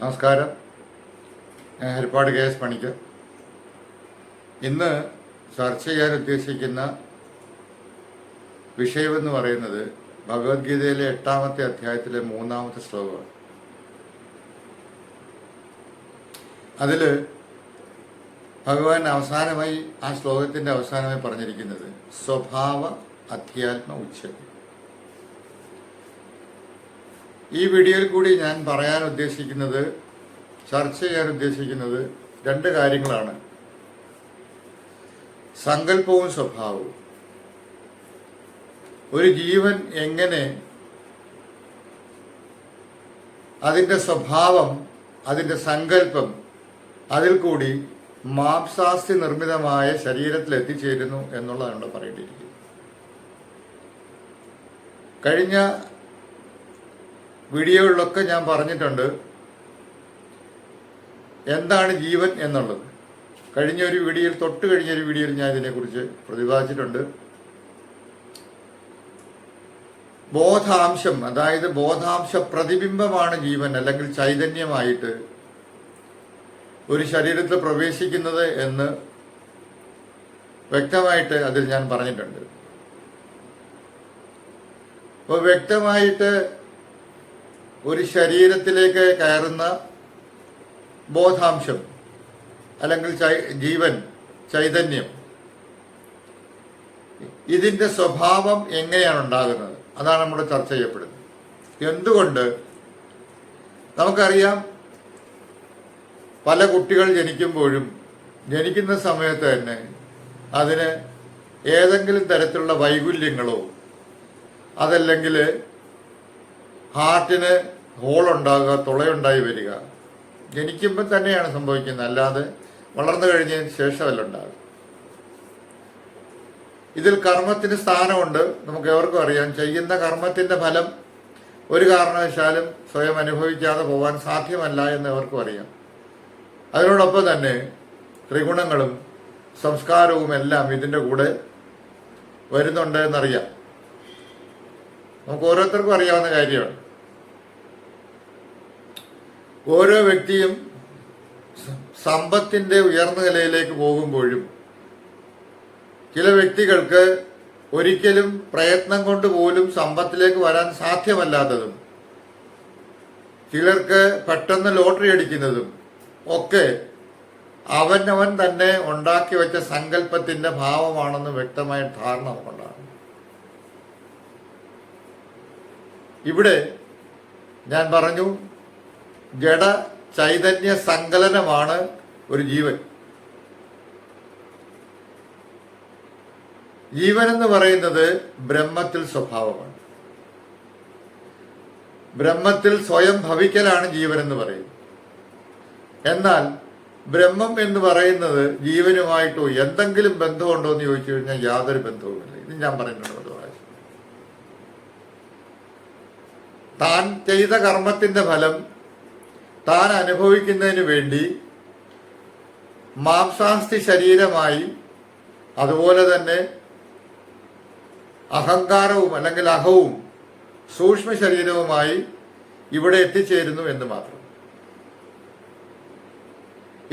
നമസ്കാരം. ഞാൻ Harippad K S Panicker. ഇന്ന് ചർച്ച ചെയ്യാൻ ഉദ്ദേശിക്കുന്ന വിഷയമെന്ന് പറയുന്നത് ഭഗവത്ഗീതയിലെ എട്ടാമത്തെ അധ്യായത്തിലെ മൂന്നാമത്തെ ശ്ലോകമാണ്. അതിൽ ഭഗവാൻ അവസാനമായി ആ ശ്ലോകത്തിന്റെ അവസാനമായി പറഞ്ഞിരിക്കുന്നത് സ്വഭാവ അധ്യാത്മ ഉച്ചതി. ഈ വീഡിയോയിൽ കൂടി ഞാൻ പറയാൻ ഉദ്ദേശിക്കുന്നത് ചർച്ച ചെയ്യാൻ ഉദ്ദേശിക്കുന്നത് രണ്ട് കാര്യങ്ങളാണ്. സങ്കല്പവും സ്വഭാവവും. ഒരു ജീവൻ എങ്ങനെ അതിന്റെ സ്വഭാവം അതിന്റെ സങ്കല്പം അതിൽ കൂടി മാംസാസ്തി നിർമ്മിതമായ ശരീരത്തിൽ എത്തിച്ചേരുന്നു എന്നുള്ളതാണ് പറയേണ്ടിയിരിക്കുന്നത്. കഴിഞ്ഞ വീഡിയോകളിലൊക്കെ ഞാൻ പറഞ്ഞിട്ടുണ്ട് എന്താണ് ജീവൻ എന്നുള്ളത്. കഴിഞ്ഞ ഒരു വീഡിയോയിൽ തൊട്ട് കഴിഞ്ഞ ഒരു വീഡിയോയിൽ ഞാൻ ഇതിനെക്കുറിച്ച് പ്രതിപാദിച്ചിട്ടുണ്ട്. ബോധാംശം അതായത് ബോധാംശ പ്രതിബിംബമാണ് ജീവൻ അല്ലെങ്കിൽ ചൈതന്യമായിട്ട് ഒരു ശരീരത്തിൽ പ്രവേശിക്കുന്നത് എന്ന് വ്യക്തമായിട്ട് അതിൽ ഞാൻ പറഞ്ഞിട്ടുണ്ട്. അപ്പോൾ വ്യക്തമായിട്ട് ഒരു ശരീരത്തിലേക്ക് കയറുന്ന ബോധാംശം അല്ലെങ്കിൽ ജീവൻ ചൈതന്യം. ഇതിന്റെ സ്വഭാവം എങ്ങനെയാണ് ഉണ്ടാകുന്നത്? അതാണ് നമ്മുടെ ചർച്ച ചെയ്യപ്പെടുന്നത്. എന്തുകൊണ്ട്? നമുക്കറിയാം പല കുട്ടികൾ ജനിക്കുമ്പോഴും ജനിക്കുന്ന സമയത്ത് തന്നെ അതിന് ഏതെങ്കിലും തരത്തിലുള്ള വൈകുല്യങ്ങളോ അതല്ലെങ്കിൽ ഹാർട്ടിന് ഹോളുണ്ടാകുക തുളയുണ്ടായി വരിക. ജനിക്കുമ്പോൾ തന്നെയാണ് സംഭവിക്കുന്നത്. അല്ലാതെ വളർന്നു കഴിഞ്ഞതിന് ശേഷമല്ല ഉണ്ടാകും. ഇതിൽ കർമ്മത്തിന് സ്ഥാനമുണ്ട്. നമുക്ക് എവർക്കും അറിയാം. ചെയ്യുന്ന കർമ്മത്തിന്റെ ഫലം ഒരു കാരണവശാലും സ്വയം അനുഭവിക്കാതെ പോകാൻ സാധ്യമല്ല എന്ന് എവർക്കും അറിയാം. അതിനോടൊപ്പം തന്നെ ത്രിഗുണങ്ങളും സംസ്കാരവും എല്ലാം ഇതിന്റെ കൂടെ വരുന്നുണ്ട് എന്നറിയാം. നമുക്ക് ഓരോരുത്തർക്കും അറിയാവുന്ന കാര്യമാണ്. ഓരോ വ്യക്തിയും സമ്പത്തിന്റെ ഉയർന്ന നിലയിലേക്ക് പോകുമ്പോഴും ചില വ്യക്തികൾക്ക് ഒരിക്കലും പ്രയത്നം കൊണ്ട് പോലും സമ്പത്തിലേക്ക് വരാൻ സാധ്യമല്ലാത്തതും ചിലർക്ക് പെട്ടെന്ന് ലോട്ടറി അടിക്കുന്നതും ഒക്കെ അവനവൻ തന്നെ ഉണ്ടാക്കി വെച്ച സങ്കല്പത്തിന്റെ ഭാവമാണെന്ന് വ്യക്തമായ ധാരണ നമുക്കുണ്ടാകും ഇവിടെ ഞാൻ പറഞ്ഞു ജഡ ചൈതന്യ സങ്കലനമാണ് ഒരു ജീവൻ. ജീവൻ എന്ന് പറയുന്നത് ബ്രഹ്മത്തിൽ സ്വഭാവമാണ്. ബ്രഹ്മത്തിൽ സ്വയം ഭവിക്കലാണ് ജീവൻ എന്ന് പറയുന്നത്. എന്നാൽ ബ്രഹ്മം എന്ന് പറയുന്നത് ജീവനുമായിട്ടോ എന്തെങ്കിലും ബന്ധമുണ്ടോ എന്ന് ചോദിച്ചു കഴിഞ്ഞാൽ യാതൊരു ബന്ധവുമില്ല. ഇത് ഞാൻ പറയുന്നുണ്ട് ഒരു പ്രാവശ്യം താൻ ചെയ്ത കർമ്മത്തിന്റെ ഫലം താൻ അനുഭവിക്കുന്നതിന് വേണ്ടി മാംസാസ്തി ശരീരമായി അതുപോലെ തന്നെ അഹങ്കാരവും അല്ലെങ്കിൽ അഹവും സൂക്ഷ്മ ശരീരവുമായി ഇവിടെ എത്തിച്ചേരുന്നു എന്ന് മാത്രം.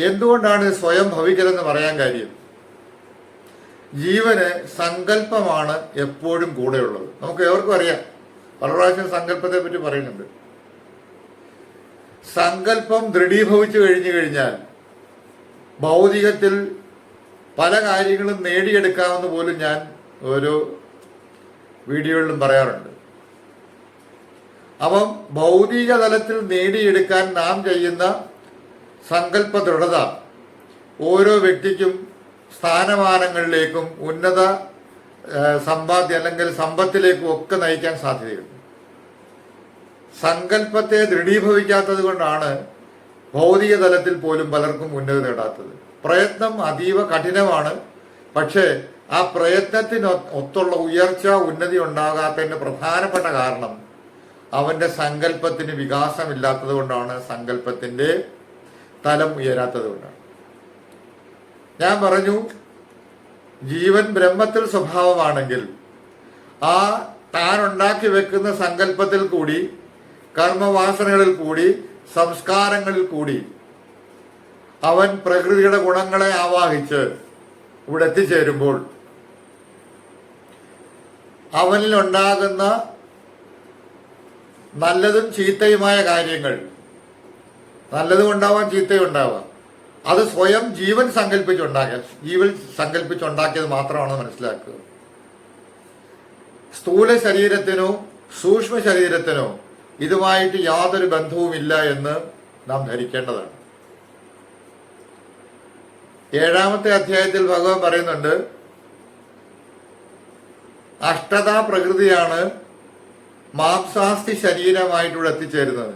എന്തുകൊണ്ടാണ് സ്വയം ഭവിക്കലെന്ന് പറയാൻ കാര്യം? ജീവന് സങ്കല്പമാണ് എപ്പോഴും കൂടെയുള്ളത്. നമുക്ക് എവർക്കും അറിയാം. പല പ്രാവശ്യം സങ്കല്പത്തെ പറ്റി പറയുന്നുണ്ട്. സങ്കല്പം ദൃഢീഭവിച്ചു കഴിഞ്ഞു കഴിഞ്ഞാൽ ഭൗതികത്തിൽ പല കാര്യങ്ങളും നേടിയെടുക്കാമെന്ന് പോലും ഞാൻ ഓരോ വീഡിയോകളിലും പറയാറുണ്ട്. അപ്പം ഭൗതിക തലത്തിൽ നേടിയെടുക്കാൻ നാം ചെയ്യുന്ന സങ്കല്പ ദൃഢത ഓരോ വ്യക്തിക്കും സ്ഥാനമാനങ്ങളിലേക്കും ഉന്നത സമ്പാദ്യം അല്ലെങ്കിൽ സമ്പത്തിലേക്കും ഒക്കെ നയിക്കാൻ സാധ്യതയുണ്ട്. സങ്കല്പത്തെ ദൃഢീഭവിക്കാത്തത് കൊണ്ടാണ് ഭൗതിക തലത്തിൽ പോലും പലർക്കും ഉന്നതി നേടാത്തത്. പ്രയത്നം അതീവ കഠിനമാണ്. പക്ഷേ ആ പ്രയത്നത്തിന് ഒത്തുള്ള ഉയർച്ച ഉന്നതി ഉണ്ടാകാത്തതിന്റെ പ്രധാനപ്പെട്ട കാരണം അവന്റെ സങ്കല്പത്തിന് വികാസമില്ലാത്തത് കൊണ്ടാണ് സങ്കല്പത്തിന്റെ തലം ഉയരാത്തത് കൊണ്ടാണ്. ഞാൻ പറഞ്ഞു ജീവൻ ബ്രഹ്മത്തിൽ സ്വഭാവമാണെങ്കിൽ ആ താൻ ഉണ്ടാക്കി വെക്കുന്ന സങ്കല്പത്തിൽ കൂടി കർമ്മവാസനകളിൽ കൂടി സംസ്കാരങ്ങളിൽ കൂടി അവൻ പ്രകൃതിയുടെ ഗുണങ്ങളെ ആവാഹിച്ച് ഇവിടെ എത്തിച്ചേരുമ്പോൾ അവനിൽ ഉണ്ടാകുന്ന നല്ലതും ചീത്തയുമായ കാര്യങ്ങൾ നല്ലതും ഉണ്ടാവാം ചീത്തയും ഉണ്ടാവാം അത് സ്വയം ജീവൻ സങ്കല്പിച്ചുണ്ടാക്കിയ ജീവൻ സങ്കല്പിച്ചുണ്ടാക്കിയത് മാത്രമാണ് മനസ്സിലാക്കുക. സ്ഥൂല ശരീരത്തിനോ സൂക്ഷ്മ ശരീരത്തിനോ ഇതുമായിട്ട് യാതൊരു ബന്ധവുമില്ല എന്ന് നാം ധരിക്കേണ്ടതാണ്. ഏഴാമത്തെ അധ്യായത്തിൽ ഭഗവാൻ പറയുന്നുണ്ട് അഷ്ടതാ പ്രകൃതിയാണ് മാംസാസ്ഥി ശരീരമായിട്ടിവിടെ എത്തിച്ചേരുന്നത്.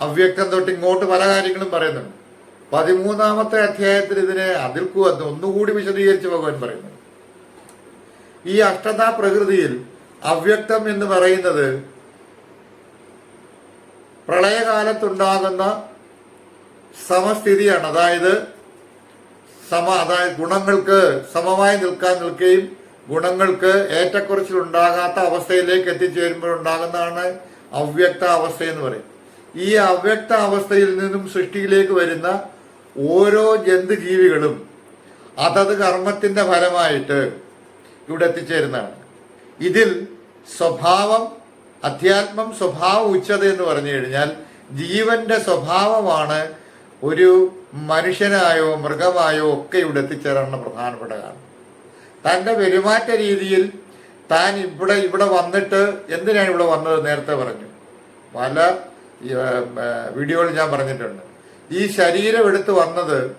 അവ്യക്തം തൊട്ട് ഇങ്ങോട്ട് പല കാര്യങ്ങളും പറയുന്നുണ്ട്. പതിമൂന്നാമത്തെ അധ്യായത്തിൽ ഇതിനെ അതിൽ ഒന്നുകൂടി വിശദീകരിച്ച് ഭഗവാൻ പറയുന്നു. ഈ അഷ്ടതാ പ്രകൃതിയിൽ അവ്യക്തം എന്ന് പറയുന്നത് പ്രളയകാലത്തുണ്ടാകുന്ന സമസ്ഥിതിയാണ്. അതായത് സമ അതായത് ഗുണങ്ങൾക്ക് സമമായി നിൽക്കാൻ നിൽക്കുകയും ഗുണങ്ങൾക്ക് ഏറ്റക്കുറച്ചിൽ ഉണ്ടാകാത്ത അവസ്ഥയിലേക്ക് എത്തിച്ചേരുമ്പോഴുണ്ടാകുന്നതാണ് അവ്യക്ത അവസ്ഥ എന്ന് പറയും ഈ അവ്യക്ത അവസ്ഥയിൽ നിന്നും സൃഷ്ടിയിലേക്ക് വരുന്ന ഓരോ ജന്തുജീവികളും അതത് കർമ്മത്തിന്റെ ഫലമായിട്ട് ഇവിടെ എത്തിച്ചേരുന്നതാണ്. ഇതിൽ സ്വഭാവം അധ്യാത്മം സ്വഭാവ ഉച്ചത എന്ന് പറഞ്ഞു കഴിഞ്ഞാൽ ജീവന്റെ സ്വഭാവമാണ് ഒരു മനുഷ്യനായോ മൃഗമായോ ഒക്കെ ഇവിടെ എത്തിച്ചേരാനുള്ള പ്രധാനപ്പെട്ട കാരണം തന്റെ പെരുമാറ്റ രീതിയിൽ താൻ ഇവിടെ ഇവിടെ വന്നിട്ട് എന്തിനാണ് ഇവിടെ വന്നത് നേരത്തെ പറഞ്ഞു. പല വീഡിയോയിൽ ഞാൻ പറഞ്ഞിട്ടുണ്ട്. ഈ ശരീരം എടുത്ത് വന്നത്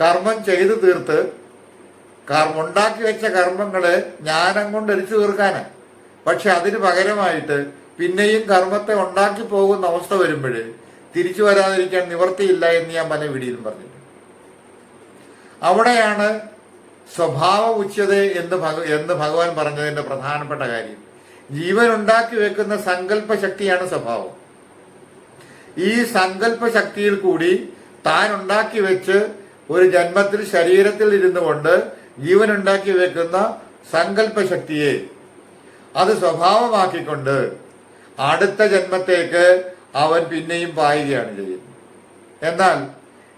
കർമ്മം ചെയ്തു തീർത്ത് കർമ്മ ഉണ്ടാക്കി വെച്ച കർമ്മങ്ങളെ ജ്ഞാനം കൊണ്ട് എരിച്ചു തീർക്കാനാണ് പക്ഷെ അതിന് പകരമായിട്ട് പിന്നെയും കർമ്മത്തെ ഉണ്ടാക്കി പോകുന്ന അവസ്ഥ വരുമ്പോൾ തിരിച്ചു വരാതിരിക്കാൻ നിവർത്തിയില്ല എന്ന് ഞാൻ പല വീടിയിലും പറഞ്ഞിട്ടുണ്ട്. അവിടെയാണ് സ്വഭാവ ഉച്ചത എന്ന് ഭഗ എന്ന് ഭഗവാൻ പറഞ്ഞതിന്റെ പ്രധാനപ്പെട്ട കാര്യം. ജീവൻ ഉണ്ടാക്കി വെക്കുന്ന സങ്കല്പ ശക്തിയാണ് സ്വഭാവം. ഈ സങ്കല്പ ശക്തിയിൽ കൂടി താൻ ഉണ്ടാക്കി വെച്ച് ഒരു ജന്മത്തിൽ ശരീരത്തിൽ ഇരുന്നു കൊണ്ട് ജീവൻ ഉണ്ടാക്കി വെക്കുന്ന സങ്കല്പ ശക്തിയെ അത് സ്വഭാവമാക്കിക്കൊണ്ട് അടുത്ത ജന്മത്തേക്ക് അവൻ പിന്നെയും പായുകയാണ് ചെയ്യുന്നത്. എന്നാൽ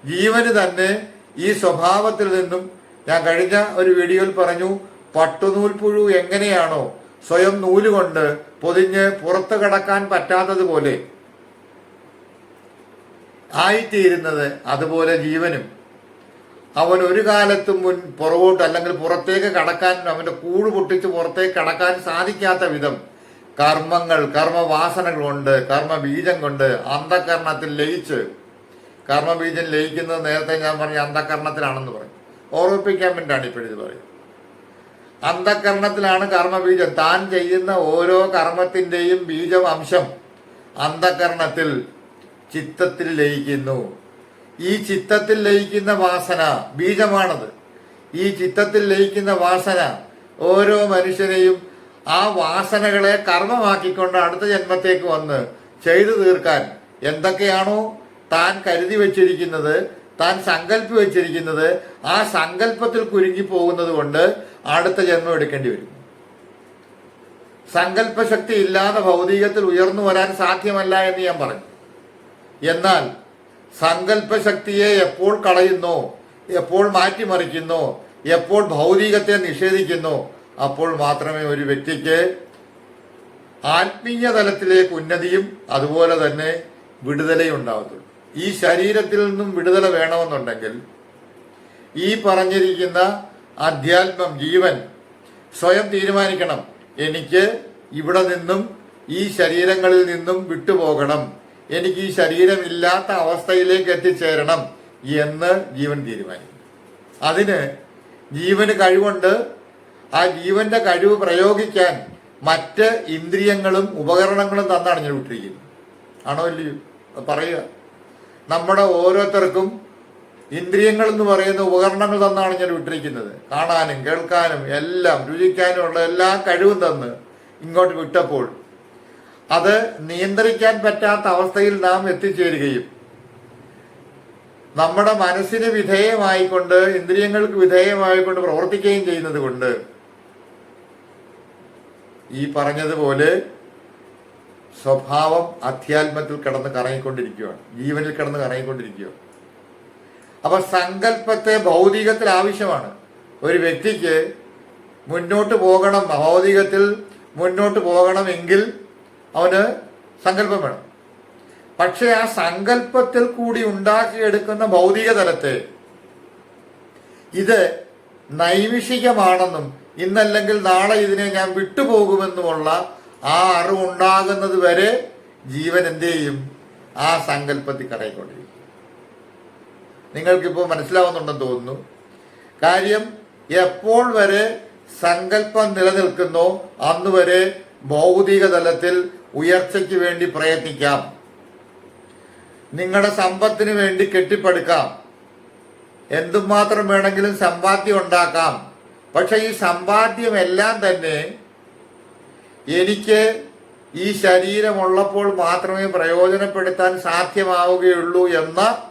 ജീവന് തന്നെ ഈ സ്വഭാവത്തിൽ നിന്നും ഞാൻ കഴിഞ്ഞ ഒരു വീഡിയോയിൽ പറഞ്ഞു പട്ടുനൂൽപ്പുഴു എങ്ങനെയാണോ സ്വയം നൂലുകൊണ്ട് പൊതിഞ്ഞ് പുറത്തു കടക്കാൻ പറ്റാത്തതുപോലെ ആയിത്തീരുന്നത് അതുപോലെ ജീവനും. അവൻ ഒരു കാലത്തും മുൻ പുറകോട്ട് അല്ലെങ്കിൽ പുറത്തേക്ക് കടക്കാൻ അവന്റെ കൂട് പൊട്ടിച്ച് പുറത്തേക്ക് കടക്കാൻ സാധിക്കാത്ത വിധം കർമ്മങ്ങൾ കർമ്മവാസനകൾ കൊണ്ട് കർമ്മബീജം കൊണ്ട് അന്ധകരണത്തിൽ ലയിച്ച് കർമ്മബീജം ലയിക്കുന്നത് നേരത്തെ ഞാൻ പറഞ്ഞ അന്ധകരണത്തിലാണെന്ന് പറയും. ഓർമ്മിപ്പിക്കാൻ വേണ്ടിയാണ് ഇപ്പോഴിത് പറയുന്നത്. അന്ധകരണത്തിലാണ് കർമ്മബീജം. താൻ ചെയ്യുന്ന ഓരോ കർമ്മത്തിന്റെയും ബീജം അംശം അന്ധകരണത്തിൽ ചിത്തത്തിൽ ലയിക്കുന്നു. ഈ ചിത്തത്തിൽ ലയിക്കുന്ന വാസന ബീജമാണത്. ഈ ചിത്തത്തിൽ ലയിക്കുന്ന വാസന ഓരോ മനുഷ്യനെയും ആ വാസനകളെ കർമ്മമാക്കിക്കൊണ്ട് അടുത്ത ജന്മത്തേക്ക് വന്ന് ചെയ്തു തീർക്കാൻ എന്തൊക്കെയാണോ താൻ കരുതി വെച്ചിരിക്കുന്നത് താൻ സങ്കല്പി വെച്ചിരിക്കുന്നത് ആ സങ്കല്പത്തിൽ കുരുങ്ങി പോകുന്നത് കൊണ്ട് അടുത്ത ജന്മം എടുക്കേണ്ടി വരും. സങ്കല്പശക്തി ഇല്ലാതെ ഭൗതികത്തിൽ ഉയർന്നു വരാൻ സാധ്യമല്ല എന്ന് ഞാൻ പറഞ്ഞു. എന്നാൽ സങ്കല്പശക്തിയെ എപ്പോൾ കളയുന്നു എപ്പോൾ മാറ്റിമറിക്കുന്നു എപ്പോൾ ഭൗതികത്തെ നിഷേധിക്കുന്നു അപ്പോൾ മാത്രമേ ഒരു വ്യക്തിക്ക് ആത്മീയ തലത്തിലേക്ക് ഉന്നതിയും അതുപോലെ തന്നെ വിടുതലയും ഉണ്ടാവത്തുള്ളൂ. ഈ ശരീരത്തിൽ നിന്നും വിടുതല വേണമെന്നുണ്ടെങ്കിൽ ഈ പറഞ്ഞിരിക്കുന്ന അധ്യാത്മം ജീവൻ സ്വയം തീരുമാനിക്കണം. എനിക്ക് ഇവിടെ നിന്നും ഈ ശരീരങ്ങളിൽ നിന്നും വിട്ടുപോകണം. എനിക്ക് ഈ ശരീരമില്ലാത്ത അവസ്ഥയിലേക്ക് എത്തിച്ചേരണം എന്ന് ജീവൻ തീരുമാനിക്കും അതിന് ജീവന് കഴിവുണ്ട്. ആ ജീവന്റെ കഴിവ് പ്രയോഗിക്കാൻ മറ്റ് ഇന്ദ്രിയങ്ങളും ഉപകരണങ്ങളും തന്നാണ് ഞാൻ വിട്ടിരിക്കുന്നത്. ആണോ ഇല്ലയോ? പറയുക. നമ്മുടെ ഓരോരുത്തർക്കും ഇന്ദ്രിയങ്ങൾ എന്ന് പറയുന്ന ഉപകരണങ്ങൾ തന്നാണ് ഞാൻ വിട്ടിരിക്കുന്നത്. കാണാനും കേൾക്കാനും എല്ലാം രുചിക്കാനും ഉള്ള എല്ലാ കഴിവും തന്ന് ഇങ്ങോട്ട് വിട്ടപ്പോൾ അത് നിയന്ത്രിക്കാൻ പറ്റാത്ത അവസ്ഥയിൽ നാം എത്തിച്ചേരുകയും നമ്മുടെ മനസ്സിന് വിധേയമായിക്കൊണ്ട് ഇന്ദ്രിയങ്ങൾക്ക് വിധേയമായിക്കൊണ്ട് പ്രവർത്തിക്കുകയും ചെയ്യുന്നത് കൊണ്ട് ഈ പറഞ്ഞതുപോലെ സ്വഭാവം അധ്യാത്മത്തിൽ കിടന്ന് കറങ്ങിക്കൊണ്ടിരിക്കുകയാണ് ജീവനിൽ കിടന്ന് കറങ്ങിക്കൊണ്ടിരിക്കുകയാണ് അപ്പൊ സങ്കല്പത്തെ ഭൗതികത്തിൽ ആവശ്യമാണ്. ഒരു വ്യക്തിക്ക് മുന്നോട്ട് പോകണം ഭൗതികത്തിൽ മുന്നോട്ട് പോകണമെങ്കിൽ അവന് സങ്കല്പം വേണം. പക്ഷെ ആ സങ്കല്പത്തിൽ കൂടി ഉണ്ടാക്കിയെടുക്കുന്ന ഭൗതിക തലത്തെ ഇത് നൈമിഷികമാണെന്നും ഇന്നല്ലെങ്കിൽ നാളെ ഇതിനെ ഞാൻ വിട്ടുപോകുമെന്നുമുള്ള ആ അറിവുണ്ടാകുന്നത് വരെ ജീവൻ എന്ത് ചെയ്യും? ആ സങ്കല്പത്തിൽ കടയിക്കൊണ്ടിരിക്കും. നിങ്ങൾക്കിപ്പോൾ മനസ്സിലാവുന്നുണ്ടെന്ന് തോന്നുന്നു. കാര്യം എപ്പോൾ വരെ സങ്കല്പം നിലനിൽക്കുന്നോ അന്ന് വരെ ഭൗതിക തലത്തിൽ ഉയർച്ചയ്ക്ക് വേണ്ടി പ്രയത്നിക്കാം. നിങ്ങളുടെ സമ്പത്തിന് വേണ്ടി കെട്ടിപ്പടുക്കാം. എന്തുമാത്രം വേണമെങ്കിലും സമ്പാദ്യം ഉണ്ടാക്കാം. പക്ഷെ ഈ സമ്പാദ്യം എല്ലാം തന്നെ എനിക്ക് ഈ ശരീരമുള്ളപ്പോൾ മാത്രമേ പ്രയോജനപ്പെടുത്താൻ സാധ്യമാവുകയുള്ളൂ എന്ന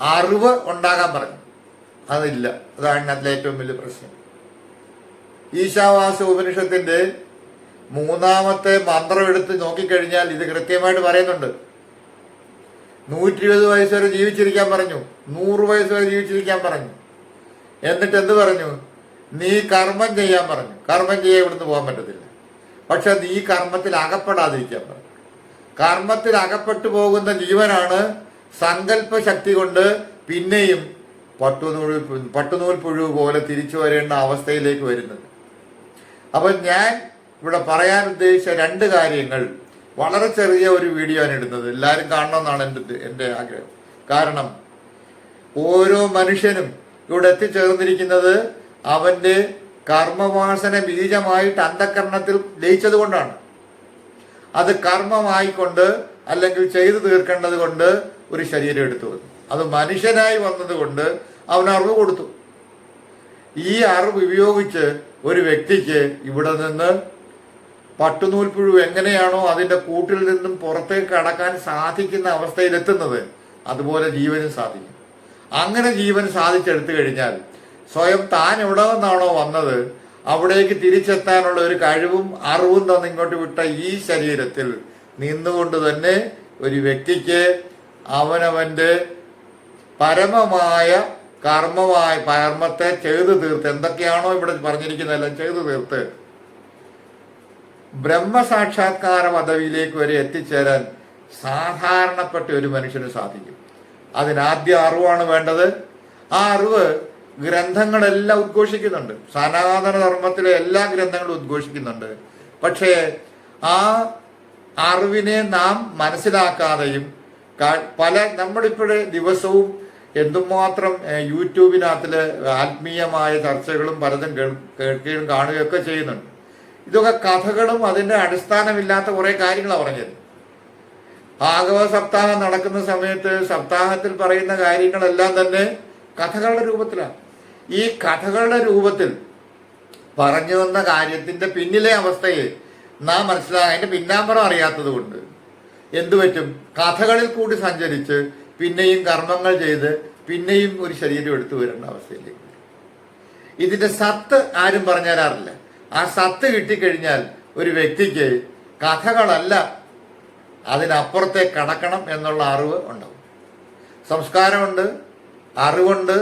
അറിവ് ഉണ്ടാകാൻ പറഞ്ഞു. അതില്ല. അതാണ് അതിലെ ഏറ്റവും വലിയ പ്രശ്നം. ഈശാവാസ ഉപനിഷത്തിന്റെ മൂന്നാമത്തെ മന്ത്രം എടുത്ത് നോക്കിക്കഴിഞ്ഞാൽ ഇത് കൃത്യമായിട്ട് പറയുന്നുണ്ട്. നൂറ്റി ഇരുപത് വയസ്സ് വരെ ജീവിച്ചിരിക്കാൻ പറഞ്ഞു. നൂറ് വയസ്സ് വരെ ജീവിച്ചിരിക്കാൻ പറഞ്ഞു. എന്നിട്ട് എന്ത് പറഞ്ഞു? നീ കർമ്മം ചെയ്യാൻ പറഞ്ഞു. കർമ്മം ചെയ്യാൻ ഇവിടുന്ന് പോകാൻ പറ്റത്തില്ല. പക്ഷെ നീ കർമ്മത്തിൽ അകപ്പെടാതിരിക്കാൻ പറഞ്ഞു. കർമ്മത്തിൽ അകപ്പെട്ടു പോകുന്ന ജീവനാണ് സങ്കല്പ ശക്തി കൊണ്ട് പിന്നെയും പട്ടുനൂൽ പട്ടുനൂൽ പുഴു പോലെ തിരിച്ചു വരേണ്ട അവസ്ഥയിലേക്ക് വരുന്നത്. അപ്പൊ ഞാൻ ഇവിടെ പറയാൻ ഉദ്ദേശിച്ച രണ്ട് കാര്യങ്ങൾ. വളരെ ചെറിയ ഒരു വീഡിയോ ആണ് ഇടുന്നത്. എല്ലാവരും കാണണമെന്നാണ് എന്റെ എന്റെ ആഗ്രഹം. കാരണം ഓരോ മനുഷ്യനും ഇവിടെ എത്തിച്ചേർന്നിരിക്കുന്നത് അവന്റെ കർമ്മവാസന ബീജമായിട്ട് അന്ധകരണത്തിൽ ലയിച്ചത് കൊണ്ടാണ്. അത് കർമ്മമായിക്കൊണ്ട് അല്ലെങ്കിൽ ചെയ്തു തീർക്കേണ്ടത് കൊണ്ട് ഒരു ശരീരം എടുത്തു വന്നു. അത് മനുഷ്യനായി വന്നതുകൊണ്ട് അവൻ അറിവ് കൊടുത്തു. ഈ അറിവ് ഉപയോഗിച്ച് ഒരു വ്യക്തിക്ക് ഇവിടെ നിന്ന് പട്ടുനൂൽപ്പുഴു എങ്ങനെയാണോ അതിന്റെ കൂട്ടിൽ നിന്നും പുറത്തേക്ക് കടക്കാൻ സാധിക്കുന്ന അവസ്ഥയിലെത്തുന്നത് അതുപോലെ ജീവനും സാധിക്കും. അങ്ങനെ ജീവൻ സാധിച്ചെടുത്തു കഴിഞ്ഞാൽ സ്വയം താൻ എവിടെ നിന്നാണോ വന്നത് അവിടേക്ക് തിരിച്ചെത്താനുള്ള ഒരു കഴിവും അറിവും തന്നെ ഇങ്ങോട്ട് വിട്ട ഈ ശരീരത്തിൽ നിന്നുകൊണ്ട് തന്നെ ഒരു വ്യക്തിക്ക് അവനവന്റെ പരമമായ കർമ്മമായ കർമ്മത്തെ ചെയ്തു തീർത്ത് എന്തൊക്കെയാണോ ഇവിടെ പറഞ്ഞിരിക്കുന്നതെല്ലാം ചെയ്തു തീർത്ത് ബ്രഹ്മസാക്ഷാത്കാര പദവിയിലേക്ക് വരെ എത്തിച്ചേരാൻ സാധാരണപ്പെട്ട ഒരു മനുഷ്യന് സാധിക്കും. അതിനാദ്യ അറിവാണ് വേണ്ടത്. ആ അറിവ് ഗ്രന്ഥങ്ങളെല്ലാം ഉദ്ഘോഷിക്കുന്നുണ്ട്. സനാതന ധർമ്മത്തിലെ എല്ലാ ഗ്രന്ഥങ്ങളും ഉദ്ഘോഷിക്കുന്നുണ്ട്. പക്ഷേ ആ അറിവിനെ നാം മനസ്സിലാക്കാതെയും പല നമ്മളിപ്പോഴേ ദിവസവും എന്തുമാത്രം യൂട്യൂബിനകത്തിൽ ആത്മീയമായ ചർച്ചകളും പലതും കേൾ- കേൾക്കുകയും കാണുകയൊക്കെ ചെയ്യുന്നുണ്ട്. ഇതൊക്കെ കഥകളും അതിന്റെ അടിസ്ഥാനമില്ലാത്ത കുറെ കാര്യങ്ങളാണ് പറഞ്ഞത്. ഭാഗവത സപ്താഹം നടക്കുന്ന സമയത്ത് സപ്താഹത്തിൽ പറയുന്ന കാര്യങ്ങളെല്ലാം തന്നെ കഥകളുടെ രൂപത്തിലാണ് ഈ കഥകളുടെ രൂപത്തിൽ പറഞ്ഞു വന്ന കാര്യത്തിന്റെ പിന്നിലെ അവസ്ഥയെ നാം മനസ്സിലാകാൻ അതിന്റെ പിന്നാമ്പറം അറിയാത്തത് കൊണ്ട് എന്തു പറ്റും? കഥകളിൽ കൂടി സഞ്ചരിച്ച് പിന്നെയും കർമ്മങ്ങൾ ചെയ്ത് പിന്നെയും ഒരു ശരീരം എടുത്തു വരേണ്ട അവസ്ഥയിലേക്ക്. ഇതിന്റെ സത്ത് ആരും പറഞ്ഞു തരാറില്ല ആ സത്ത് കിട്ടിക്കഴിഞ്ഞാൽ ഒരു വ്യക്തിക്ക് കഥകളല്ല അതിനപ്പുറത്തെ കടക്കണം എന്നുള്ള അറിവ് ഉണ്ടാവും. സംസ്കാരമുണ്ട് അറിവുണ്ട്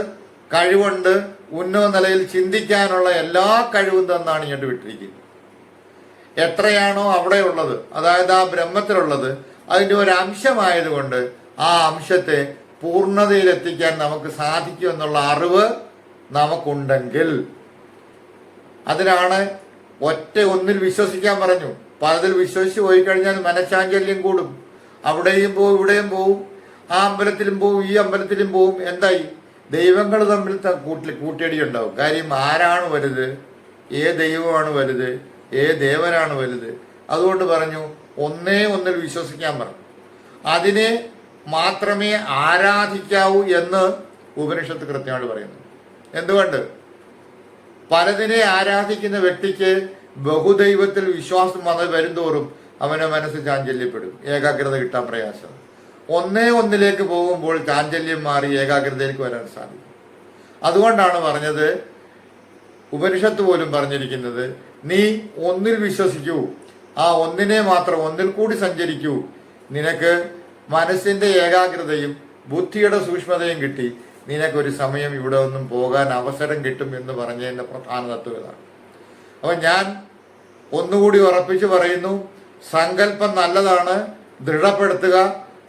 കഴിവുണ്ട് ഉന്നത നിലയിൽ ചിന്തിക്കാനുള്ള എല്ലാ കഴിവും തന്നാണ് ഇങ്ങോട്ട് വിട്ടിരിക്കുന്നത്. എത്രയാണോ അവിടെ ഉള്ളത് അതായത് ആ ബ്രഹ്മത്തിലുള്ളത് അതിന്റെ ഒരു അംശമായതുകൊണ്ട് ആ അംശത്തെ പൂർണതയിലെത്തിക്കാൻ നമുക്ക് സാധിക്കും എന്നുള്ള അറിവ് നമുക്കുണ്ടെങ്കിൽ അതിനാണ് ഒറ്റ ഒന്നിൽ വിശ്വസിക്കാൻ പറഞ്ഞു. പലതിൽ വിശ്വസിച്ച് പോയി കഴിഞ്ഞാൽ മനഃശാഞ്ചല്യം കൂടും. അവിടെയും പോവും ഇവിടെയും പോവും. ആ അമ്പലത്തിലും പോവും ഈ അമ്പലത്തിലും പോവും. എന്തായി? ദൈവങ്ങൾ തമ്മിൽ കൂട്ടി കൂട്ടിയടി ഉണ്ടാവും കാര്യം ആരാണ് വലുത്? ഏ ദൈവമാണ് വലുത്? ഏ ദേവനാണ് വലുത്? അതുകൊണ്ട് പറഞ്ഞു ഒന്നേ ഒന്നിൽ വിശ്വസിക്കാൻ പറഞ്ഞു. അതിനെ മാത്രമേ ആരാധിക്കാവൂ എന്ന് ഉപനിഷത്ത് കൃത്യമായിട്ട് പറയുന്നു. എന്തുകൊണ്ട്? പലതിനെ ആരാധിക്കുന്ന വ്യക്തിക്ക് ബഹുദൈവത്തിൽ വിശ്വാസം വന്നത് വരുന്തോറും അവന്റെ മനസ്സ് ചാഞ്ചല്യപ്പെടും. ഏകാഗ്രത കിട്ടാൻ പ്രയാസം. ഒന്നേ ഒന്നിലേക്ക് പോകുമ്പോൾ ചാഞ്ചല്യം മാറി ഏകാഗ്രതയിലേക്ക് വരാൻ സാധിക്കും. അതുകൊണ്ടാണ് പറഞ്ഞത് ഉപനിഷത്ത് പോലും പറഞ്ഞിരിക്കുന്നത് നീ ഒന്നിൽ വിശ്വസിക്കൂ. ആ ഒന്നിനെ മാത്രം ഒന്നിൽ കൂടി സഞ്ചരിക്കൂ. നിനക്ക് മനസ്സിന്റെ ഏകാഗ്രതയും ബുദ്ധിയുടെ സൂക്ഷ്മതയും കിട്ടി. നിനക്കൊരു സമയം ഇവിടെ ഒന്നും പോകാൻ അവസരം കിട്ടും എന്ന് പറഞ്ഞതിന്റെ പ്രധാന തത്വം ഇതാണ്. അപ്പൊ ഞാൻ ഒന്നുകൂടി ഉറപ്പിച്ചു പറയുന്നു സങ്കല്പം നല്ലതാണ് ദൃഢപ്പെടുത്തുക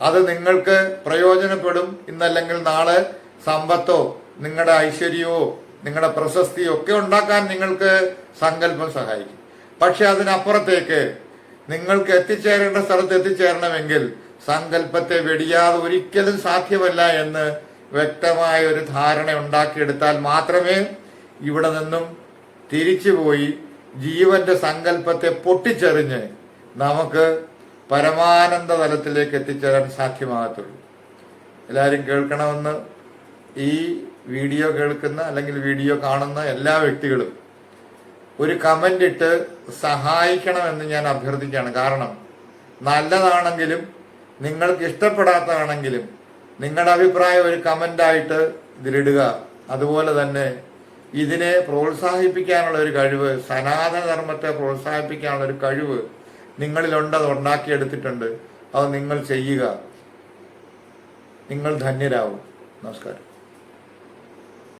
അത് നിങ്ങൾക്ക് പ്രയോജനപ്പെടും ഇന്നല്ലെങ്കിൽ നാളെ സമ്പത്തോ നിങ്ങളുടെ ഐശ്വര്യമോ നിങ്ങളുടെ പ്രശസ്തിയോ ഒക്കെ ഉണ്ടാക്കാൻ നിങ്ങൾക്ക് സങ്കല്പം സഹായിക്കും. പക്ഷെ അതിനപ്പുറത്തേക്ക് നിങ്ങൾക്ക് എത്തിച്ചേരേണ്ട സ്ഥലത്ത് എത്തിച്ചേരണമെങ്കിൽ സങ്കല്പത്തെ വെടിയാതെ ഒരിക്കലും സാധ്യമല്ല എന്ന് വ്യക്തമായ ഒരു ധാരണ ഉണ്ടാക്കിയെടുത്താൽ മാത്രമേ ഇവിടെ നിന്നും തിരിച്ചുപോയി ജീവന്റെ സങ്കല്പത്തെ പൊട്ടിച്ചെറിഞ്ഞ് നമുക്ക് പരമാനന്ദ തലത്തിലേക്ക് എത്തിച്ചേരാൻ സാധ്യമാകത്തുള്ളൂ. എല്ലാവരും കേൾക്കണമെന്ന് ഈ വീഡിയോ കേൾക്കുന്ന അല്ലെങ്കിൽ വീഡിയോ കാണുന്ന എല്ലാ വ്യക്തികളും ഒരു കമന്റ് ഇട്ട് സഹായിക്കണമെന്ന് ഞാൻ അഭ്യർത്ഥിക്കുകയാണ്. കാരണം നല്ലതാണെങ്കിലും നിങ്ങൾക്ക് ഇഷ്ടപ്പെടാത്തതാണെങ്കിലും നിങ്ങളുടെ അഭിപ്രായം ഒരു കമന്റായിട്ട് ഇതിലിടുക. അതുപോലെ തന്നെ ഇതിനെ പ്രോത്സാഹിപ്പിക്കാനുള്ള ഒരു കഴിവ് സനാതനധർമ്മത്തെ പ്രോത്സാഹിപ്പിക്കാനുള്ള ഒരു കഴിവ് നിങ്ങളിലുണ്ട് അത് ഉണ്ടാക്കിയെടുത്തിട്ടുണ്ട്. അത് നിങ്ങൾ ചെയ്യുക. നിങ്ങൾ ധന്യരാകും നമസ്കാരം.